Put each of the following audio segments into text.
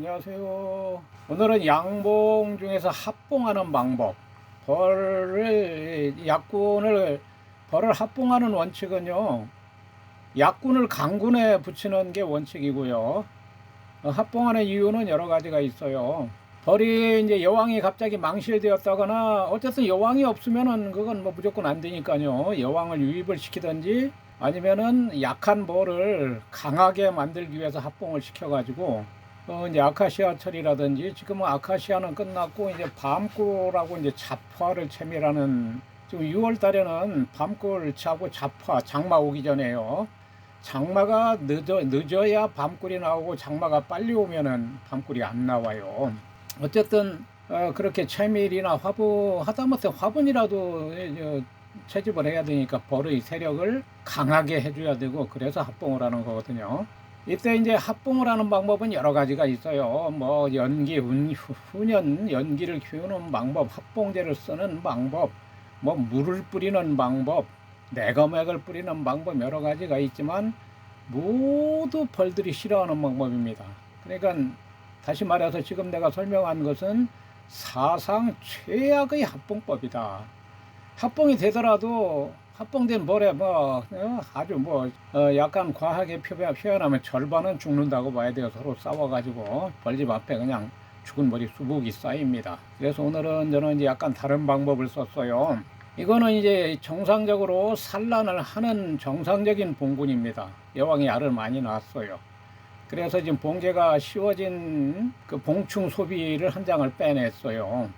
안녕하세요. 오늘은 양봉 중에서 합봉하는 방법. 벌을 약군을 벌을 합봉하는 원칙은요. 약군을 강군에 붙이는 게 원칙이고요. 어, 합봉하는 이유는 여러 가지가 있어요. 벌이 이제 여왕이 갑자기 망실되었다거나 어쨌든 여왕이 없으면은 그건 뭐 무조건 안 되니까요. 여왕을 유입을 시키든지 아니면은 약한 벌을 강하게 만들기 위해서 합봉을 시켜가지고 어 이제 아카시아 철이라든지 지금은 아카시아는 끝났고 이제 밤꿀하고 이제 잡화를 채밀하는 지금 6월 달에는 밤꿀 차고 잡화 장마 오기 전에요. 장마가 늦어 늦어야 밤꿀이 나오고 장마가 빨리 오면은 밤꿀이 안 나와요. 어쨌든 어, 그렇게 채밀이나 화분 하다못해 화분이라도 저, 채집을 해야 되니까 벌의 세력을 강하게 해줘야 되고 그래서 합봉을 하는 거거든요. 이때 이제 합봉을 하는 방법은 여러 가지가 있어요. 뭐 연기, 운, 훈연, 연기를 키우는 방법, 합봉제를 쓰는 방법, 뭐 물을 뿌리는 방법, 내거맥을 뿌리는 방법 여러 가지가 있지만 모두 벌들이 싫어하는 방법입니다. 그러니까 다시 말해서 지금 내가 설명한 것은 사상 최악의 합봉법이다. 합봉이 되더라도 합봉된 벌에 뭐 어, 아주 뭐 어, 약간 과하게 표현- 표현하면 절반은 죽는다고 봐야 돼요. 서로 싸워가지고 벌집 앞에 그냥 죽은 벌이 수북이 쌓입니다. 그래서 오늘은 저는 이제 약간 다른 방법을 썼어요. 이거는 이제 정상적으로 산란을 하는 정상적인 봉군입니다. 여왕이 알을 많이 낳았어요. 그래서 지금 봉제가 씌워진 그 봉충 소비를 한 장을 빼냈어요.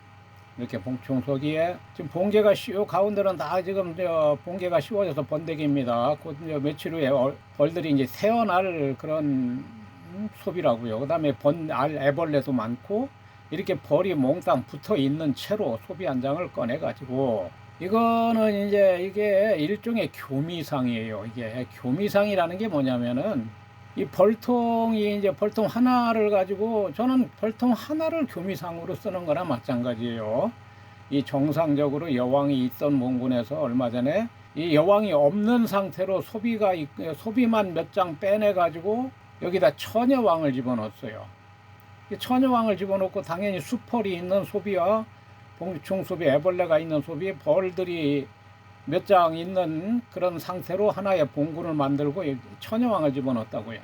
이렇게 봉충 소기에 지금 봉제가 씌워 가운데는 다 지금 저 봉제가 씌워져서 번데기입니다. 곧 이제 며칠 후에 얼- 벌들이 이제 새어날 그런 음, 소비라고요. 그다음에 번알 애벌레도 많고 이렇게 벌이 몽땅 붙어 있는 채로 소비 한 장을 꺼내 가지고 이거는 이제 이게 일종의 교미상이에요. 이게 교미상이라는 게 뭐냐면은 이 벌통이 이제 벌통 하나를 가지고 저는 벌통 하나를 교미상으로 쓰는 거나 마찬가지예요. 이 정상적으로 여왕이 있던 몽군에서 얼마 전에 이 여왕이 없는 상태로 소비가 있- 소비만 몇 장 빼내 가지고 여기다 처녀왕을 집어넣었어요. 이 처녀왕을 집어넣고 당연히 수펄이 있는 소비와 봉충 소비, 애벌레가 있는 소비, 벌들이 몇 장 있는 그런 상태로 하나의 봉군을 만들고 이 처녀왕을 집어넣었다고요.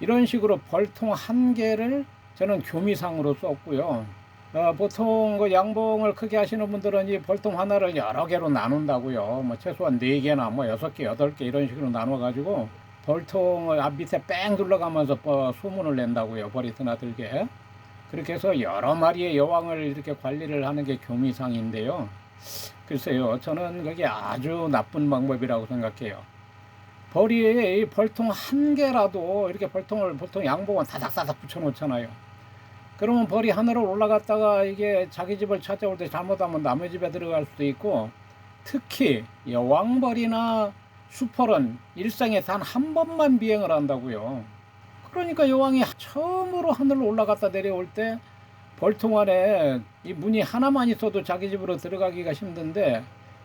이런 식으로 벌통 한 개를 저는 교미상으로 썼고요. 어, 보통 그 양봉을 크게 하시는 분들은 이 벌통 하나를 여러 개로 나눈다고요. 뭐 최소한 네 개나 뭐 여섯 개, 여덟 개 이런 식으로 나눠가지고 벌통을 앞 밑에 뺑 둘러가면서 뭐 소문을 낸다고요. 벌이 드나들게. 그렇게 해서 여러 마리의 여왕을 이렇게 관리를 하는 게 교미상인데요. 글쎄요, 저는 그게 아주 나쁜 방법이라고 생각해요. 벌이 이 벌통 한 개라도 이렇게 벌통을 보통 양봉은 다닥다닥 붙여놓잖아요. 그러면 벌이 하늘로 올라갔다가 이게 자기 집을 찾아올 때 잘못하면 남의 집에 들어갈 수도 있고 특히 여왕벌이나 수펄은 일생에 단 한 번만 비행을 한다고요. 그러니까 여왕이 처음으로 하늘로 올라갔다 내려올 때 벌통 안에 이 문이 하나만 있어도 자기 집으로 들어가기가 힘든데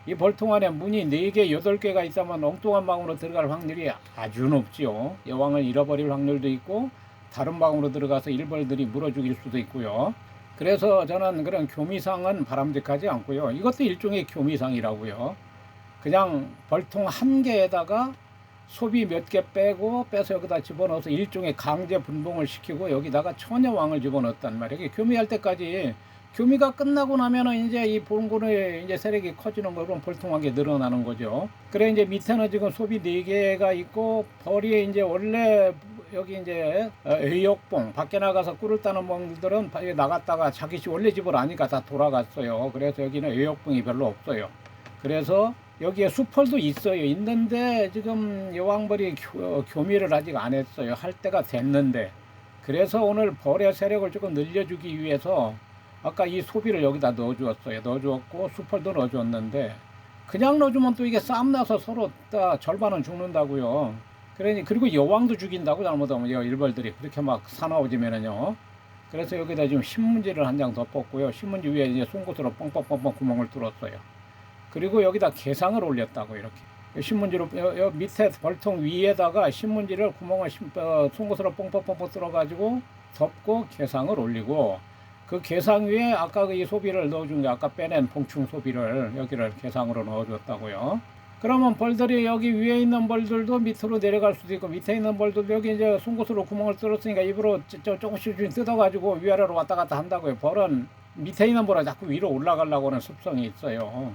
이 벌통 안에 문이 4개, 8개가 있다면 엉뚱한 방으로 들어갈 확률이 아주 높지요. 여왕을 잃어버릴 확률도 있고 다른 방으로 들어가서 일벌들이 물어 죽일 수도 있고요. 그래서 저는 그런 교미상은 바람직하지 않고요. 이것도 일종의 교미상이라고요. 그냥 벌통 한 개에다가 소비 몇 개 빼고 빼서 여기다 집어넣어서 일종의 강제 분봉을 시키고 여기다가 처녀왕을 집어넣었단 말이에요. 이게 교미할 때까지 교미가 끝나고 나면은 이제 이 봉군의 이제 세력이 커지는 거로 벌통하게 늘어나는 거죠. 그래 이제 밑에는 지금 소비 네 개가 있고 벌이 이제 원래 여기 이제 어, 의욕봉 밖에 나가서 꿀을 따는 밖에 나갔다가 자기 집 원래 집을 아니까 다 돌아갔어요. 그래서 여기는 의욕봉이 별로 없어요. 그래서 여기에 수펄도 있어요. 있는데 지금 여왕벌이 교, 교미를 아직 안 했어요. 할 때가 됐는데. 그래서 오늘 벌의 세력을 조금 늘려주기 위해서 아까 이 소비를 여기다 넣어주었어요. 넣어주었고 수펄도 넣어주었는데 그냥 넣어주면 또 이게 싸움 나서 서로 다 절반은 죽는다고요. 그러니 그리고 여왕도 죽인다고 잘못하면 여 일벌들이 그렇게 막 사나워지면은요. 그래서 여기다 지금 신문지를 한장 덮었고요. 신문지 위에 이제 송곳으로 뻥뻥뻥뻥 구멍을 뚫었어요. 그리고 여기다 개상을 올렸다고 이렇게 신문지로 여, 여 밑에 벌통 위에다가 신문지를 구멍을 심, 어, 송곳으로 뻥뻥뻥뻥 뚫어가지고 덮고 개상을 올리고 그 개상 위에 아까 그이 소비를 넣어준 게 아까 빼낸 봉충 소비를 여기를 개상으로 넣어줬다고요. 그러면 벌들이 여기 위에 있는 벌들도 밑으로 내려갈 수도 있고 밑에 있는 벌들도 여기 이제 송곳으로 구멍을 뚫었으니까 입으로 저- 저 조금씩 좀 뜯어가지고 위아래로 왔다 갔다 한다고요. 벌은 밑에 있는 벌은 자꾸 위로 올라가려고 하는 습성이 있어요.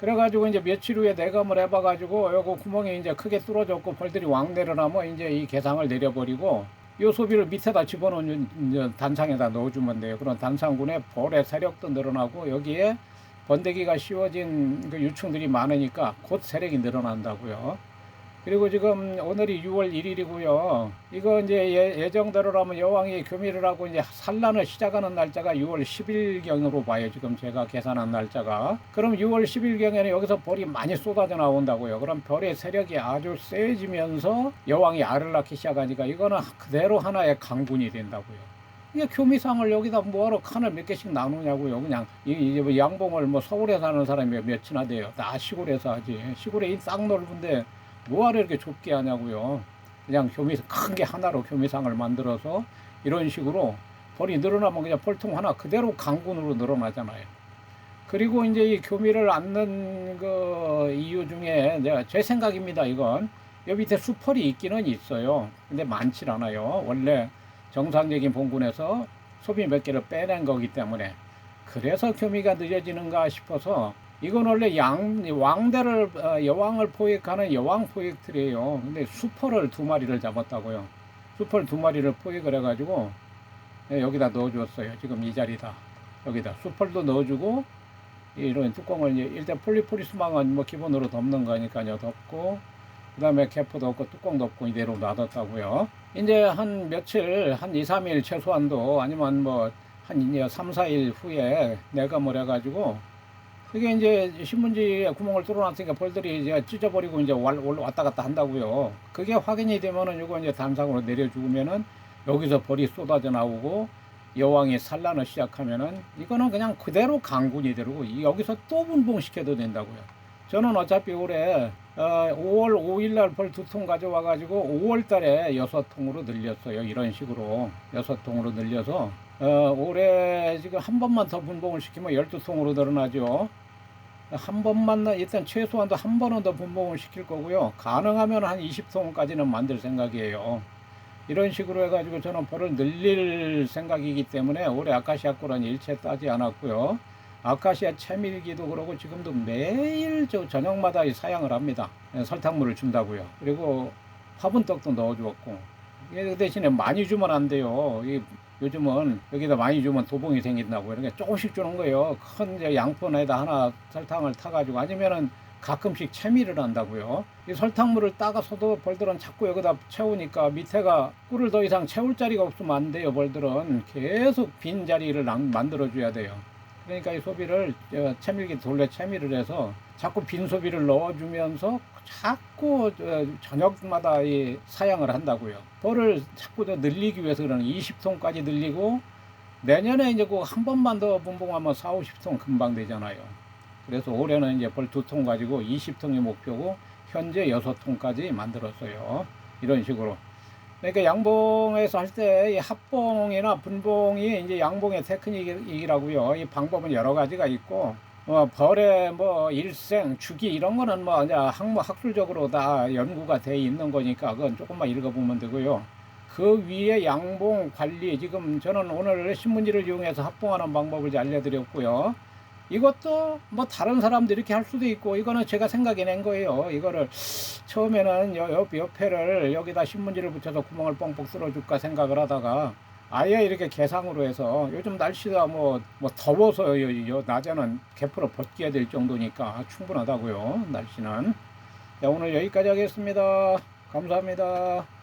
그래가지고 이제 며칠 후에 내감을 해봐가지고 요거 구멍이 이제 크게 뚫어졌고 벌들이 왕 내려나면 이제 이 개상을 내려버리고 요 소비를 밑에다 집어넣은 이제 단상에다 넣어주면 돼요. 그런 단상군에 벌의 세력도 늘어나고 여기에 번데기가 씌워진 그 유충들이 많으니까 곧 세력이 늘어난다고요. 그리고 지금 오늘이 6월 1일이고요. 이거 이제 예, 예정대로라면 여왕이 교미를 하고 이제 산란을 시작하는 날짜가 6월 10일경으로 봐요. 지금 제가 계산한 날짜가. 그럼 6월 10일경에는 여기서 벌이 많이 쏟아져 나온다고요. 그럼 별의 세력이 아주 세지면서 여왕이 알을 낳기 시작하니까 이거는 그대로 하나의 강군이 된다고요. 이게 교미상을 여기다 뭐하러 칸을 몇 개씩 나누냐고요. 그냥 이- 이제 뭐 양봉을 뭐 서울에 사는 사람이 몇이나 돼요. 다 시골에서 하지. 시골에 이딱 넓은데 뭐하러 이렇게 좁게 하냐고요. 그냥 교미 큰게 하나로 교미상을 만들어서 이런 식으로 벌이 늘어나면 그냥 벌통 하나 그대로 강군으로 늘어나잖아요. 그리고 이제 이 교미를 앉는 그 이유 중에 내가 제 생각입니다. 이건 여기 밑에 수펄이 있기는 있어요. 근데 많질 않아요. 원래 정상적인 봉군에서 소비 몇 개를 빼낸 거기 때문에 그래서 교미가 늦어지는가 싶어서 이건 원래 양 왕대를 어, 여왕을 포획하는 여왕 포획틀이에요. 근데 수펄을 두 마리를 잡았다고요. 수펄 두 마리를 포획을 해가지고 예, 여기다 넣어주었어요. 지금 이 자리다. 여기다 수펄도 넣어주고 이런 뚜껑을 일단 폴리포리스망은 뭐 기본으로 덮는 거니까요. 덮고 그 다음에 캐프 덮고 뚜껑 덮고 이대로 놔뒀다고요. 이제 한 며칠 한 2, 3일 최소한도 아니면 뭐 한 3, 4일 후에 내감을 해가지고 그게 이제 신문지에 구멍을 뚫어놨으니까 벌들이 이제 찢어버리고 이제 왔다 갔다 한다고요. 그게 확인이 되면은 이거 이제 단상으로 내려주면은 여기서 벌이 쏟아져 나오고 여왕이 산란을 시작하면은 이거는 그냥 그대로 강군이 되고 이- 여기서 또 분봉시켜도 된다고요. 저는 어차피 올해 어, 5월 5일 날 벌 두 통 가져와 가지고 5월 달에 여섯 통으로 늘렸어요. 이런 식으로 여섯 통으로 늘려서 어, 올해 지금 한 번만 더 분봉을 시키면 12통으로 늘어나죠. 한 번만 일단 최소한도 한 번은 더 분봉을 시킬 거고요. 가능하면 한 20통까지는 만들 생각이에요. 이런 식으로 해가지고 저는 벌을 늘릴 생각이기 때문에 올해 아카시아 꿀은 일체 따지 않았고요. 아카시아 채밀기도 그러고 지금도 매일 저 저녁마다 이 사양을 합니다. 예, 설탕물을 준다고요. 그리고 화분떡도 넣어주었고 이게 그 대신에 많이 주면 안 돼요. 이 요즘은 여기다 많이 주면 도봉이 생긴다고 이렇게 조금씩 주는 거예요. 큰 양푼에다 하나 설탕을 타가지고 아니면은 가끔씩 채미를 한다고요. 이 설탕물을 따가서도 벌들은 자꾸 여기다 채우니까 밑에가 꿀을 더 이상 채울 자리가 없으면 안 돼요. 벌들은 계속 빈 자리를 만들어 줘야 돼요. 그러니까 이 소비를 저 채밀기 돌려 채밀을 해서 자꾸 빈 소비를 넣어주면서 자꾸 저 저녁마다 이 사양을 한다고요. 벌을 자꾸 더 늘리기 위해서 그러는 20통까지 늘리고 내년에 이제 그 한 번만 더 분봉하면 4, 50통 금방 되잖아요. 그래서 올해는 이제 벌 두 통 가지고 20통이 목표고 현재 6통까지 만들었어요. 이런 식으로. 그러니까 양봉에서 할 때 이 합봉이나 분봉이 이제 양봉의 테크닉이라고요. 이 방법은 여러 가지가 있고 어, 벌의 뭐 일생, 주기 이런 거는 뭐 이제 학무 학술적으로 다 연구가 돼 있는 거니까 그건 조금만 읽어보면 되고요. 그 위에 양봉 관리 지금 저는 오늘 신문지를 이용해서 합봉하는 방법을 알려드렸고요. 이것도 뭐 다른 사람들이 이렇게 할 수도 있고 이거는 제가 생각해낸 거예요. 이거를 처음에는 여, 옆, 옆에를 여기다 신문지를 붙여서 구멍을 뻥뻥 뚫어줄까 생각을 하다가 아예 이렇게 개상으로 해서 요즘 날씨가 뭐, 뭐 더워서 요, 요 낮에는 개풀어 벗겨야 될 정도니까 충분하다고요. 날씨는. 자, 오늘 여기까지 하겠습니다. 감사합니다.